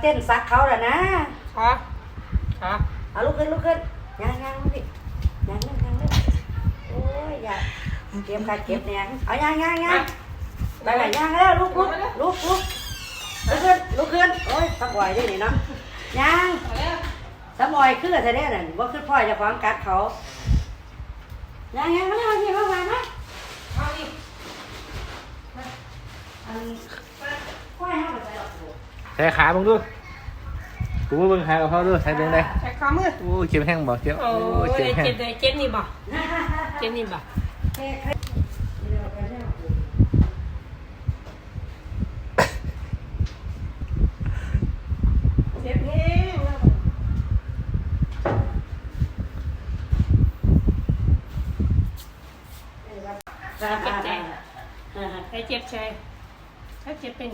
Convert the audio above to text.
เต้นซักเขาแล้วนะขาขาเอาลุกขึ้นลุกขึ้นย่างย่างมาดิย่างเล่นย่างเล่นโอ้ยอย่าเก็บขาเก็บเนี่ยเอาย่างย่างย่างไปไหนย่างแล้วลุกลุกลุกลุกลุกขึ้นลุกขึ้นโอ้ยตะบอยด้วยนี่เนาะย่างเอาแล้วตะบอยคือแท้ๆนั่นว่าคือพ่อจะฟ้องกัดเขาย่างย่างมาแล้วนี่มามามาเอาดิ ใช้ขามึงด้วยกูว่ามึงขากับเขาด้วยใช้เรื่องใช้ขาอมือโอ้เจ็บแห้งบอกเจ็บโอ้เจ็บแห้งเจ็บนี่บอกเจ็บนี่บอกเจ็บใจเจ็บใจเจ็บเป็น